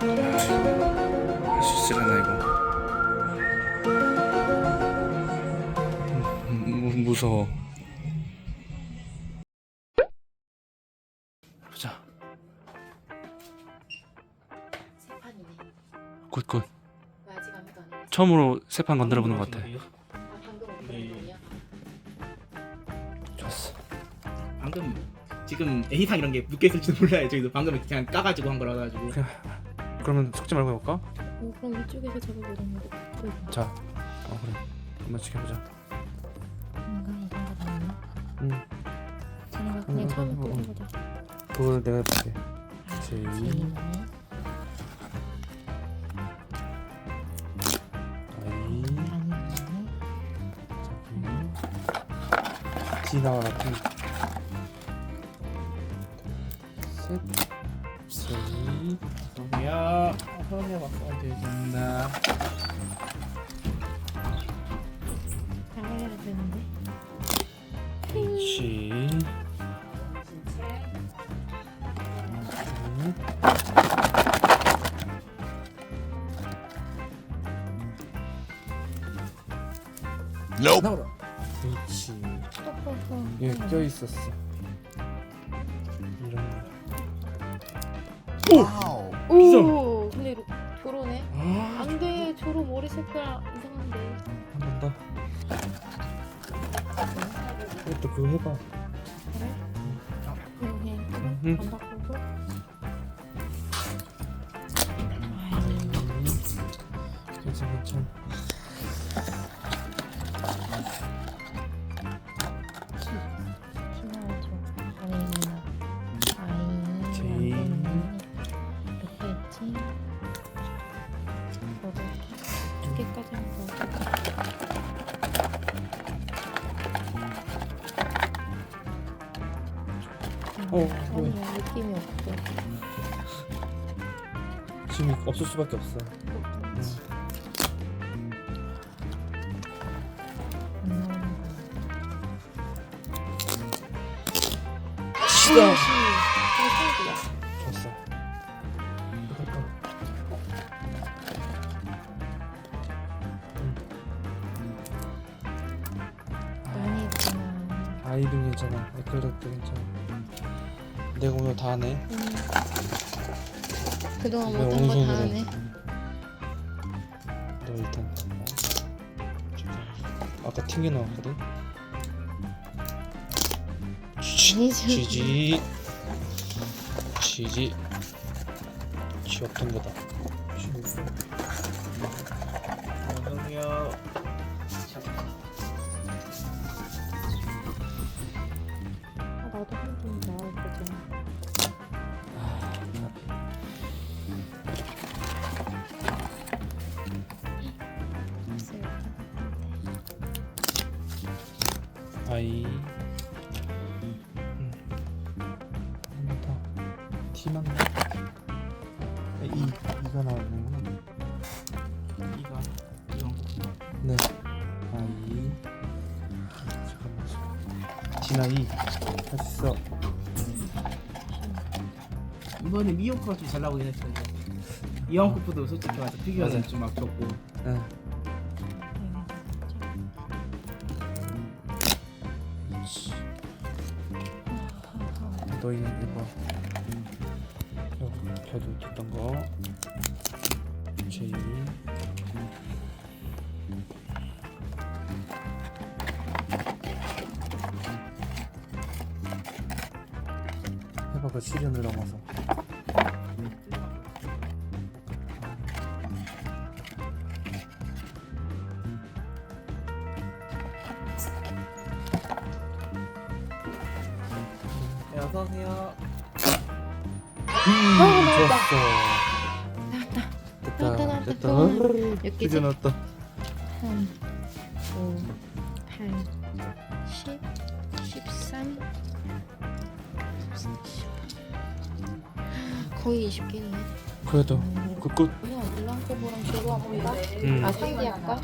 할 수 있으려나 이거 음, 무, 무서워 보자 세 판이네. 굿굿 왜 아직 아무도 안 했지? 처음으로 세 판 건드려 보는 것 같아 아 방금 거냐? 좋았어 방금 지금 A상 이런 게 묶여 있을지도 몰라요. 저희도 방금 그냥 까가지고 한 거라 가지고. 그 러면 속지 말고 해볼까? 어 그럼 이쪽에서 잡아보는 거. 자 어, 그래 한번 지켜보자 뭔가 이런 거 맞나? 응 자네가 응, 그냥 응, 처음에 응, 응. 뽑은 거다. 그걸 내가 해볼게 제이. 제이네. 아이 아니네. 저기 지 나와라 지 야, 허리가 막 된다. 잘해야 되는데. 그렇지 나오라. 그렇지. 여기 껴 있었어 이런 오. 근데 이거 조로네. 거아한 안돼 조로 머리 색깔 이상한데. 번 더. 이것도 그거 해봐 그래? 그냥 응. 안 바꾸고. 두 개까지 한거 어, 느낌이. 지금 없을 수밖에 없어. 안 나오 아이도 괜찮아 에클렉도 괜찮아 내가 오늘 다 하네 음. 그동안 왜 못한 거다 옹성으로. 하네. 너 일단 아까 튕겨 나왔거든 아니죠. 지지 지지 지 없던 거다 어서오세요. 음. 한번 더 티만 나 이, 이가 나오는구나 이거 이거. 네 아이 잠깐만 수 있어 이번에 미호크가 좀 잘 나오긴 했어요. 이왕 쿠프도 솔직히 말해서 피규어는 맞아. 좀막 적고. 응 너희는 이거. 겨- 겨도 줬던 거. 제이 해봐 그 시련을 넘어서 됐다 몇 개지? 드디어 나왔다 3, 5, 8, 10, 13, 14, 15. 거의 20개네. 그래도 굿굿 그냥 일랑코보랑 조로 한번 가? 음. 아, 상기 할까?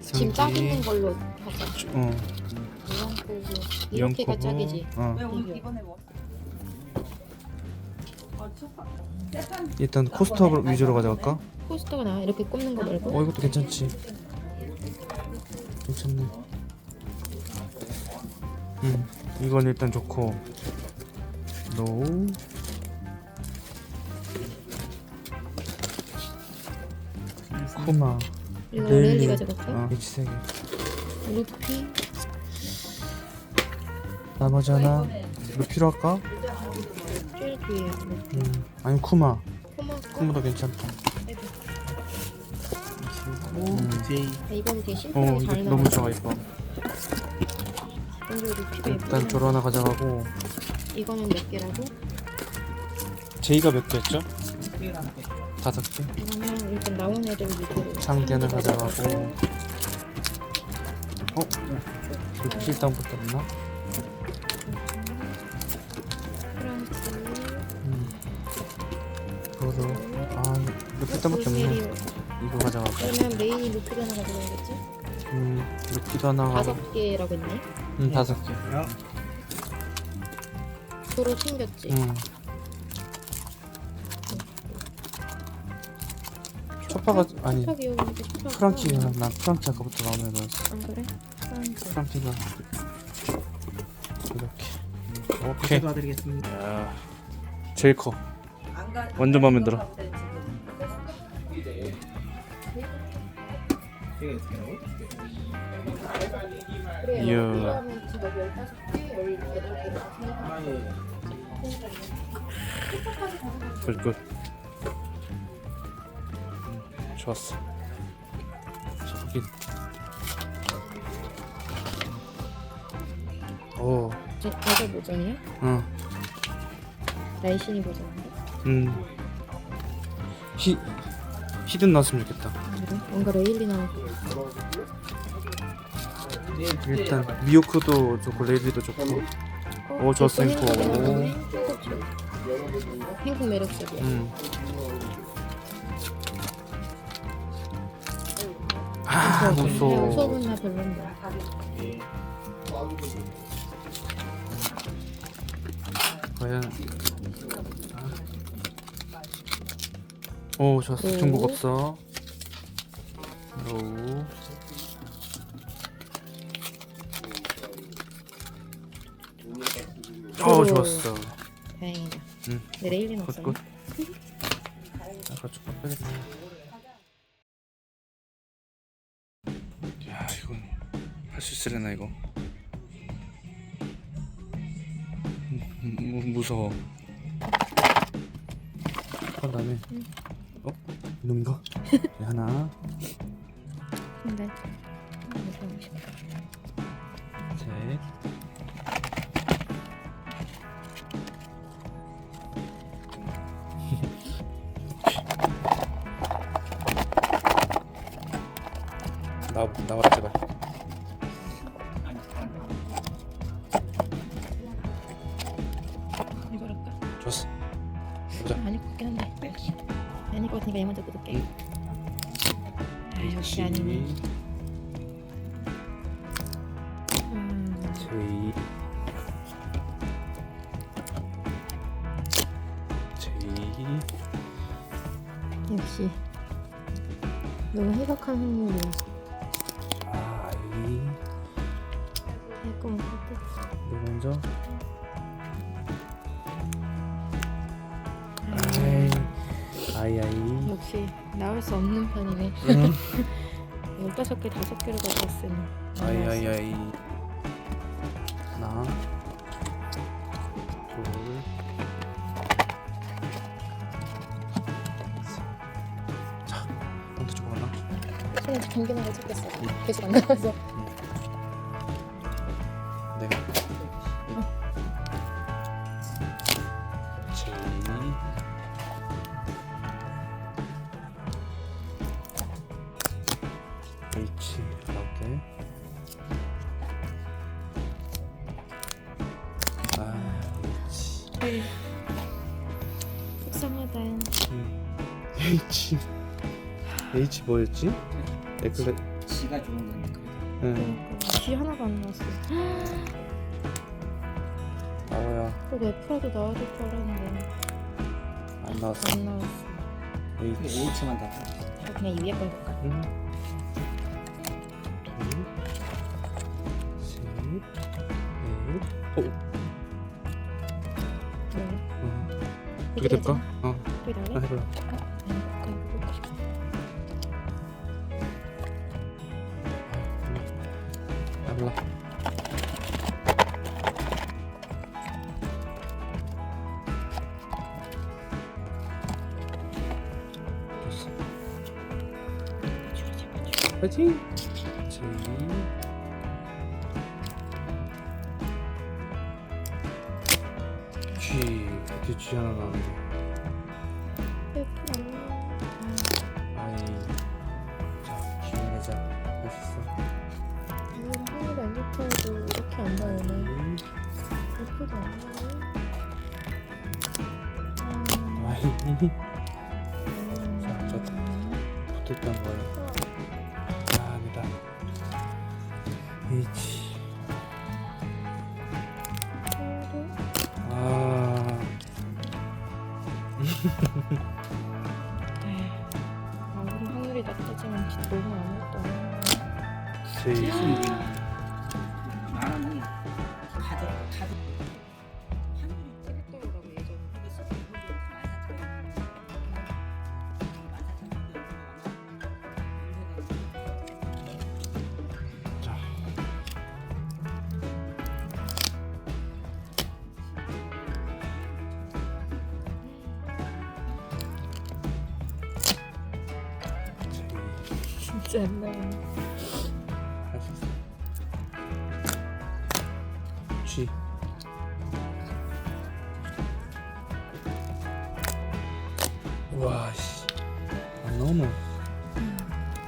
지금 짝 있는 걸로 하자. 어. 이렇게가 짝이지. 어. 왜 오늘 이번에 일단 코스터 위주로 가져갈까? 포스터가 나 이렇게 꼽는 거 말고? 어 이것도 괜찮지. 괜찮네. 음 이건 일단 좋고. 노우 쿠마. 이거 가져갈까? 어. H3개. 루피? 나머지 하나? 루피로 할까? 제일 뒤에. 음 아니 쿠마. 쿠마도 괜찮다 제이 아, 이건 되게 어 심플하게 이거 잘 너무 나와 좋아 이뻐 이거 일단 예쁘네. 저로 하나 가져가고 이거는 몇 개라고? 제이가 몇 개였죠? 다섯 개 그러면 일단 나온 애들 위주로 가져가고 어? 일단부터 없나? 루피 일단밖에 없네. 이거 가져가고. 그러면 메인이 루피가 하나 가져가야겠지? 음 루피도 하나 가고 다섯 개라고 했네. 음 다섯 개. 야, 도로 챙겼지? 음. 초파가 아니 초파 귀여운데 초파 프랑키가 난 프랑키 아까부터 마음에 들었어. 안 그래? 프랑스 프랑키가 이렇게. 오케이 오케이. 도와드리겠습니다. 야 제일 커. 완전 마음에 들어 이게 어떻게 나고? 그래 이야. 이거는 지금 15개, 18개 아 예. 굿굿 좋았어 저긴 오 저 과거 버전이야? 어. 날씬이 버전인데? 음. 히 히든 나왔으면 좋겠다. 그래? 뭔가 레일리 나오고 일단 미호크도 좋고 레이비도 좋고. 오, 좋았어, 이거 행콕. 행콕 매력적이야 음. 아 무서워. 우석은 나 별론데 과연. 오 좋았어. 오. 중국 없어. 오. 오 오. 좋았어. 다행이다 응. 내 없어 굿굿. 아까 좀 빼겠다. 야 이건 할 수 있으려나 이거? 음, 무, 무서워. 한 다음에 응. 어 이놈인가? 네, 하나, 같으니까 얘 먼저 뜯을게 아 역시 아니네 음, 역시 너무 해박한 확률이야 역시 나올 수 없는 편이네. 응. 15개, 5개를 가져왔으니. 아이 아이 아이. 하나 둘 자, 먼저 줘봐라. 손에 경기나가 찾겠어 계속 안 나와서 H 이렇게 아 H 속상하다 음. H H 뭐였지? 에클레 지가 좋은 거니까. 응 그러니까 G 하나도 안 나왔어 나와야 그리고 F라도 나와줄 줄 알았는데 안 나왔어. 안 나왔어. H. H만 다. 저 그냥 이 위에 걸 볼까? 응. 오. 네. 될까? 어. 아, 나래? 해볼라. 아. 됐어. 줄이자, J. G. 이렇게 G 하나 내자. 있어. 안 좋다 이렇게 안 나오네. 자, 저- 음. 붙어있던 거예 hiç. 할수 있어. G. 와, 씨. 안 나오노.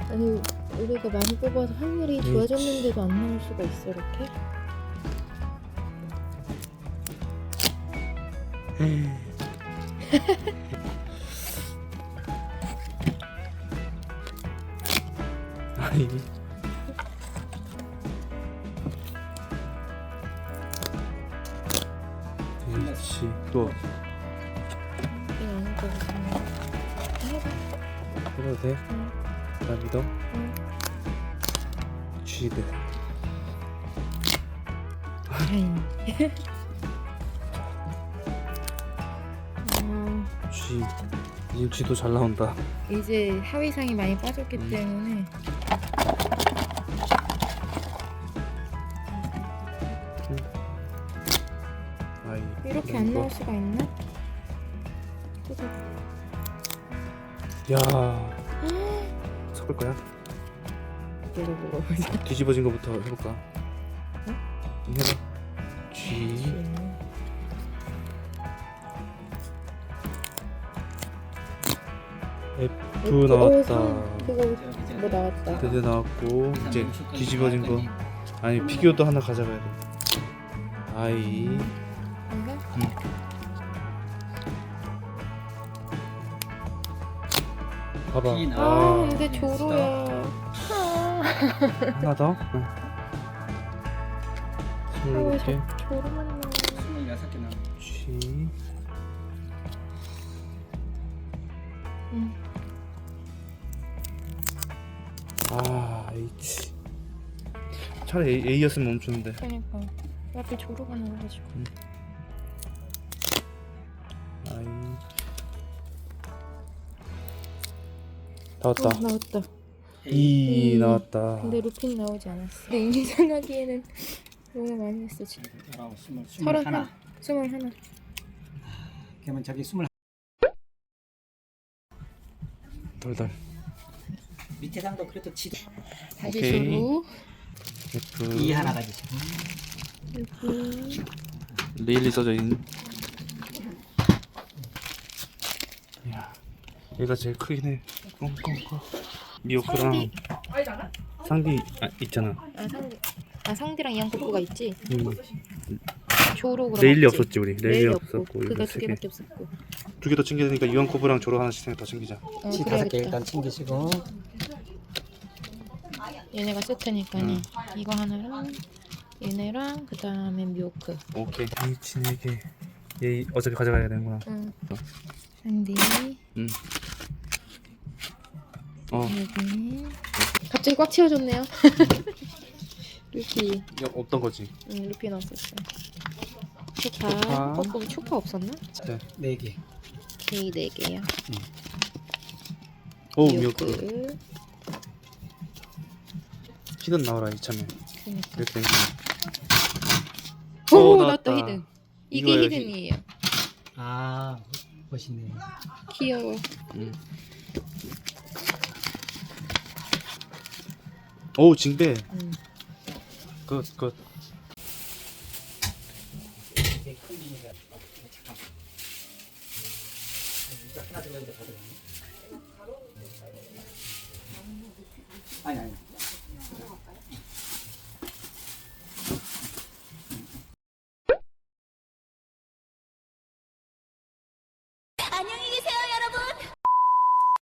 아니 우리가 많이 뽑아서 확률이 네. 좋아졌는데도 안 나올 수가 있어 이렇게? 아니. H. 또 거. 해봐. 해도 돼? 응. 나 믿어? 응. 어, G. 이제 G도 잘 나온다. 이제 하위상이 많이 빠졌기 음. 때문에 수가 있나? 뜯어. 야. 섞을 거야? 이거 먹어보자. 뒤집어진 거부터 해볼까? 응? 해봐. G. F 나왔다. 어, 그거 뭐 나왔다. 드드 나왔고 이제 뒤집어진 거. 아니 피규어도 하나 가져가야 돼. I. 뭔가? 봐봐. 아, 아, 근데 조로야. 아, 하나 더. 응. 스물일곱 개. 조로만 나와. 스물여섯 개 나. G. 응. 아 H. 차라리 A, A였으면 멈추는데. 그러니까 앞에 조로가 나와가지고. I. 나왔다. 어, 나왔다. 음. 나왔다. 근데 루핀 나오지 않았어. 근데 인상하기에는 너무 많이 했어 지금. 열아홉, 스물, 스물 서른 하나. 하나. 스물 하나. 그러면 저기 스물 덜덜. 밑에 상도 그래도 치. 다시 오케이. F. 이 하나 가지고. 레일리 써져 있는. 야, 얘가 제일 크긴 해. 꽁꽁꽁. 미호크랑 상디. 상디 아, 있잖아. 아 상디. 아 상디랑 이양 코코가 있지. 음. 조로 그럼 레일리 없지? 없었지 우리. 레일리 레일리 없었고 그거 세두 개. 개밖에 없었고. 두 개 더 챙겨야 되니까 유한코브랑 조로 하나씩 더 챙기자. 어, 치 다섯 개. 일단 챙기시고. 얘네가 세트니까니 음. 이거 하나랑 얘네랑 그 다음에 묘크. 오케이. H 네 개. 얘 어차피 가져가야 되는구나. 응. 샌디 응. 어 여기 갑자기 꽉 채워졌네요. 루피 이거 없던 거지. 응 루피 넣었었어. 초파. 초파 거꾸로 초파 없었나? 네. 네 개. K 네 개요. 오 미역국. 미역국. 히든 나와라 이참에. 그니까. 이렇게 된 거. 오 오, 나왔다 나왔다. 히든. 이게 히든이에요. 아 멋있네. 귀여워. 음. 오 징배. 응. 굿 굿